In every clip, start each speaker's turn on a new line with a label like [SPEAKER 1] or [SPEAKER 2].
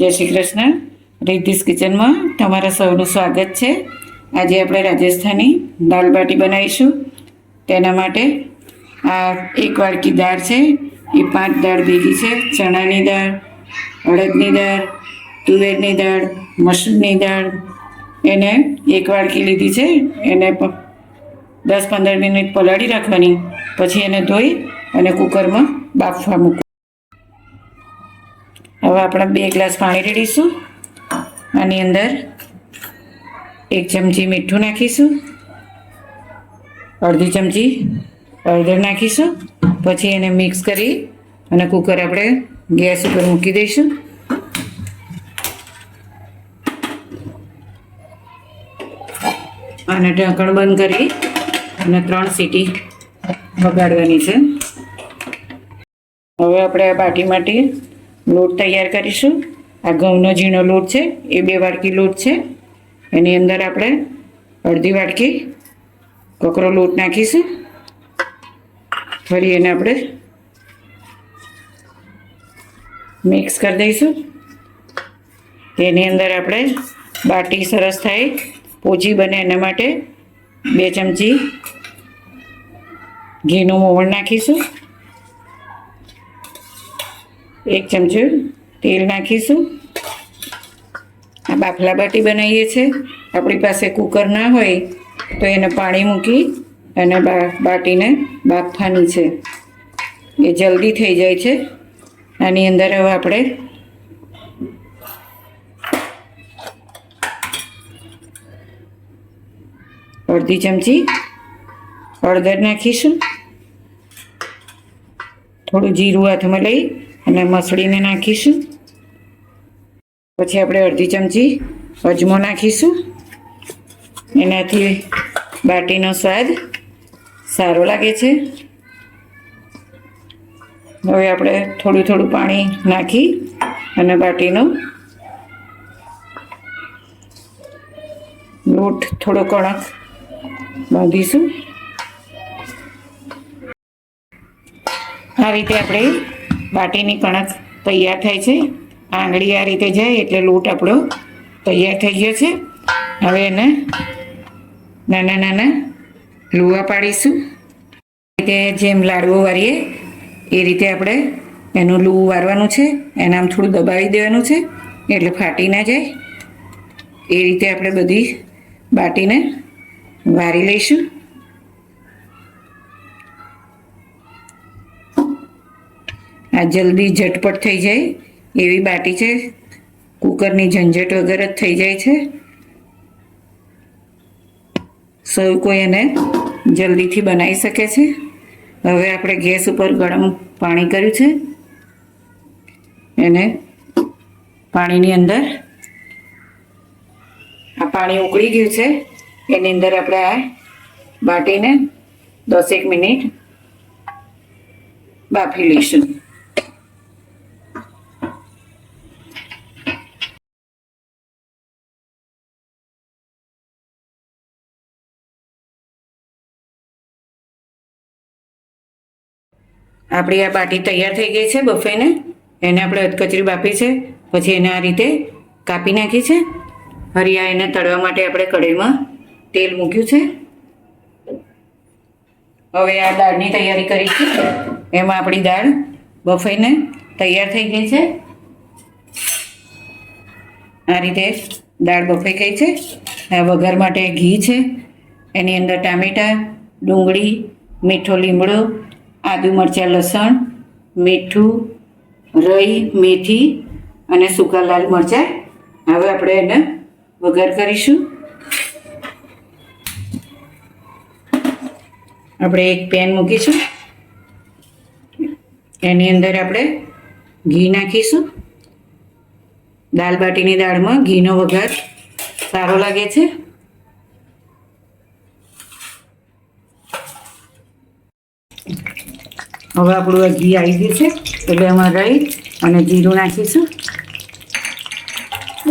[SPEAKER 1] જય શ્રી કૃષ્ણ. રિદ્ધિસ કિચનમાં તમારા સૌનું સ્વાગત છે. આજે આપણે રાજસ્થાની દાલ બાટી બનાવીશું. તેના માટે આ એક વાડકી દાળ છે. એ પાંચ દાળ ભેગી છે. ચણાની દાળ, અડદની દાળ, તુવેરની દાળ, મસૂરની દાળ. એને એક વાડકી લીધી છે. એને દસ પંદર મિનિટ પલાળી રાખવાની. પછી એને ધોઈ અને કુકરમાં બાફવા મૂકવા હવે આપણે બે ગ્લાસ પાણી રેડીશું. આની અંદર એક ચમચી મીઠું નાખીશું. અડધી ચમચી હળદર નાખીશું. પછી એને મિક્સ કરી અને કુકર આપણે ગેસ ઉપર મૂકી દઈશું. અને ઢાંકણ બંધ કરી અને ત્રણ સીટી વગાડવાની છે. હવે આપણે આ બાટી માટે લોટ તૈયાર કરીશું. આ ઘઉંનો ઝીણો લોટ છે, એ બે વાટકી લોટ છે. એની અંદર આપણે અડધી વાટકી કકરો લોટ નાખીશું. ફરી એને આપણે મિક્સ કરી દઈશું. એની અંદર આપણે બાટી સરસ થાય પોચી બને એના માટે બે ચમચી ઘીનું મોવણ નાખીશું. એક ચમચું તેલ નાખીશું. આ બાફલા બાટી બનાવીએ છીએ આપણી પાસે કુકર ના હોય તો એને પાણી મૂકી અને બાટીને બાફવાની છે. એ જલ્દી થઈ જાય છે. આની અંદર હવે આપણે અડધી ચમચી હળદર નાખીશું. થોડું જીરું હાથમાં લઈ અને મસળીને નાખીશું. પછી આપણે અડધી ચમચી અજમો નાખીશું. એનાથી બાટીનો સ્વાદ સારો લાગે છે. હવે આપણે થોડું થોડું પાણી નાખી અને બાટીનો લોટ થોડો કણક બાંધીશું. આ રીતે આપણે બાટીની કણક તૈયાર થાય છે. આંગળી આ રીતે જાય એટલે લોટ આપણો તૈયાર થઈ ગયો છે. હવે એને નાના નાના લુવા પાડીશું. રીતે જેમ લાડવો વારીએ, એ રીતે આપણે એનું લૂવું વારવાનું છે. એને આમ થોડું દબાવી દેવાનું છે એટલે ફાટી ના જાય. એ રીતે આપણે બધી બાટીને વારી લઈશું. આ જલ્દી ઝટપટ થઈ જાય એવી બાટી છે. કુકરની ઝંઝટ વગર જ થઈ જાય છે. સૌ કોઈ એને જલ્દીથી બનાવી શકે છે. હવે આપણે ગેસ ઉપર ગરમ પાણી કર્યું છે. એને પાણીની અંદર આ પાણી ઉકળી ગયું છે. એની અંદર આપણે આ બાટીને દસેક મિનિટ બાફી લઈશું. આપણી આ બાટી તૈયાર થઈ ગઈ છે બફેને. એને આપણે અધકચરી બાફી છે. પછી એને આ રીતે કાપી નાખી છે. હરિયા એને તળવા માટે આપણે કઢાઈમાં તેલ મૂક્યું છે. હવે આ દાળની તૈયારી કરી છે. એમાં આપણી દાળ બફાઈને તૈયાર થઈ ગઈ છે. આ રીતે દાળ બફાઈ ગઈ છે. આ વઘાર માટે ઘી છે. એની અંદર ટામેટાં, ડુંગળી, મીઠો લીમડો આદુ, મરચાં, લસણ, મીઠું, રઈ, મેથી અને સૂકા લાલ મરચાં. હવે આપણે એને વઘાર કરીશું. આપણે એક પેન મૂકીશું. એની અંદર આપણે ઘી નાખીશું. દાલ બાટીની દાળમાં ઘીનો વઘાર સારો લાગે છે. હવે આપણું આ ઘી આવી ગયું છે એટલે એમાં રહી અને જીરું નાખીશું.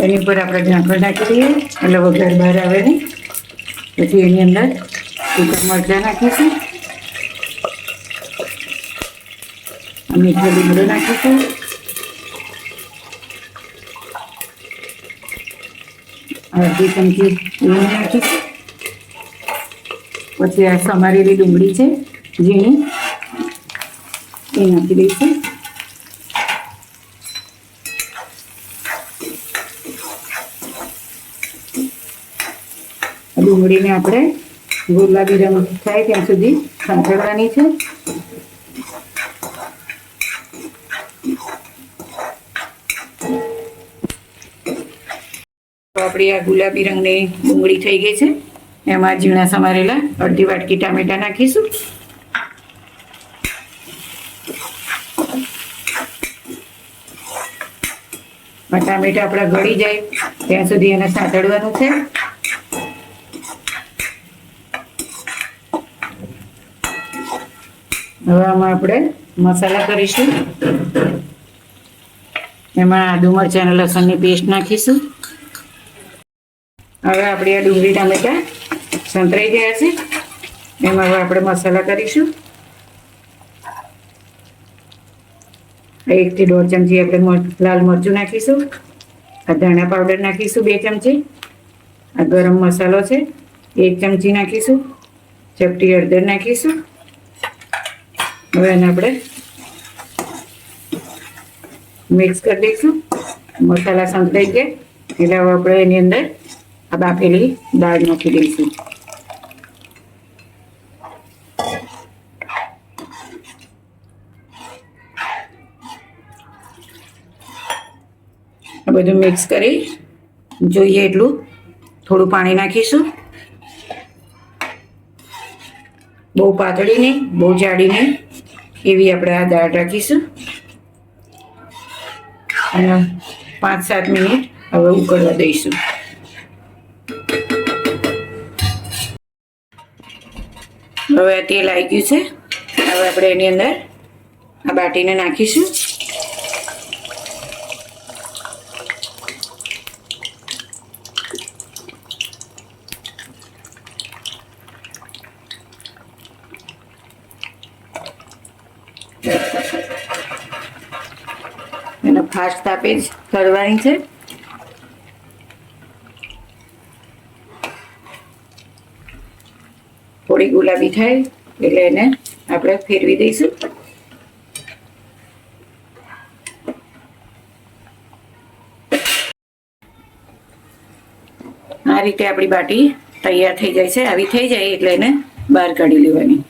[SPEAKER 1] એની ઉપર આપણે ઢાંકણ નાખી દઈએ, એટલે વઘાર બહાર આવે નહીં. પછી એની અંદર સૂકા મરચાં નાખીશું. મીઠો લીમડો નાખીશું. અડધી ચમચી લીંબ નાખીશું. પછી આ સમારેલી ડુંગળી છે, ઝીણી. એ નાખી દઈશું? ડુંગળીને આપણે ગુલાબી રંગ થાય ત્યાં સુધી સંતળવાની છે. તો આપણી આ ગુલાબી રંગની ડુંગળી થઈ ગઈ છે. એમાં ઝીણા સમારેલા અડધી વાટકી ટામેટા નાખીશું. ટામેટા આપણા ગળી જાય. ત્યાં સુધી એને સાંતળવાનું છે. હવે આમાં આપણે મસાલા કરીશું. એમાં આદુ મરચાં અને લસણની પેસ્ટ નાખીશું. હવે આપણી આ ડુંગળી ટામેટા સંતરાઈ ગયા છે. એમાં હવે આપણે મસાલા કરીશું. એકથી દોઢ ચમચી આપણે લાલ મરચું નાખીશું. આ ધાણા પાવડર નાખીશું બે ચમચી. આ ગરમ મસાલો છે, એક ચમચી નાખીશું. ચપટી હળદર નાખીશું. હવે એને આપણે મિક્સ કરી દઈશું. મસાલા સંતળાઈ ગયા. એટલે હવે આપણે એની અંદર આ બાફેલી દાળ નાખી દઈશું. આ બધું મિક્સ કરી જોઈએ એટલું. થોડું પાણી નાખીશું. બહુ પાતળી નહીં, બહુ જાડી નહીં. એવી આપણે આ દાળ રાખીશું. અને પાંચ સાત મિનિટ હવે ઉકળવા દઈશું. હવે તેલ આવી ગયું છે. હવે આપણે એની અંદર આ બાટીને નાખીશું. એને ફાસ્ટ તાપે જ કરવાની છે. થોડી ગુલાબી થાય એટલે એને આપણે ફેરવી દઈશું. આ રીતે આપણી બાટી તૈયાર થઈ જાય છે. આવી થઈ જાય એટલે એને બહાર કાઢી લેવાની.